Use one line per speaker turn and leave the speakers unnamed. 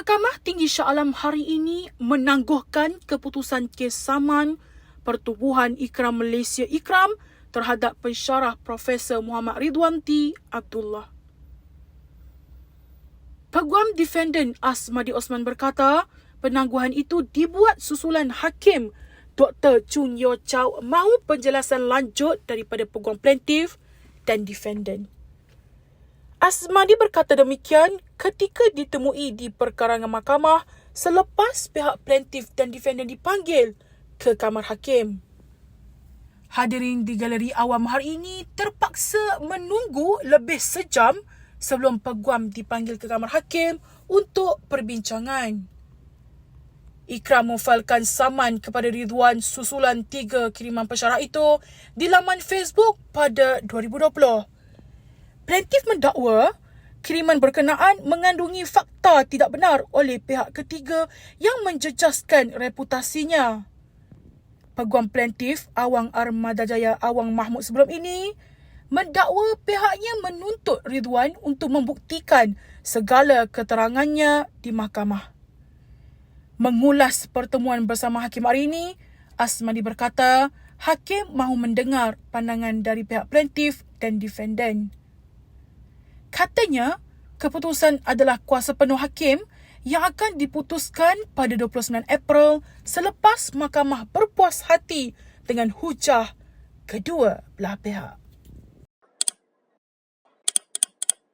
Mahkamah Tinggi Shah Alam hari ini menangguhkan keputusan kes saman Pertubuhan Ikram Malaysia Ikram terhadap pensyarah Profesor Muhammad Ridwanti Abdullah. Peguam Defendant Asmadi Osman berkata, penangguhan itu dibuat susulan Hakim Dr. Chun Yo Chow mahu penjelasan lanjut daripada peguam plaintiff dan defendant. Asmadi berkata demikian ketika ditemui di perkarangan mahkamah selepas pihak plaintiff dan defendant dipanggil ke kamar hakim. Hadirin di galeri awam hari ini terpaksa menunggu lebih sejam sebelum peguam dipanggil ke kamar hakim untuk perbincangan. Ikram memfailkan saman kepada Ridwan susulan tiga kiriman pensyarah itu di laman Facebook pada 2020. Plaintiff mendakwa kiriman berkenaan mengandungi fakta tidak benar oleh pihak ketiga yang menjejaskan reputasinya. Peguam plaintiff Awang Armada Jaya Awang Mahmud sebelum ini mendakwa pihaknya menuntut Ridwan untuk membuktikan segala keterangannya di mahkamah. Mengulas pertemuan bersama Hakim hari ini, Asmadi berkata Hakim mahu mendengar pandangan dari pihak plaintiff dan defendant. Katanya, keputusan adalah kuasa penuh hakim yang akan diputuskan pada 29 April selepas mahkamah berpuas hati dengan hujah kedua belah pihak.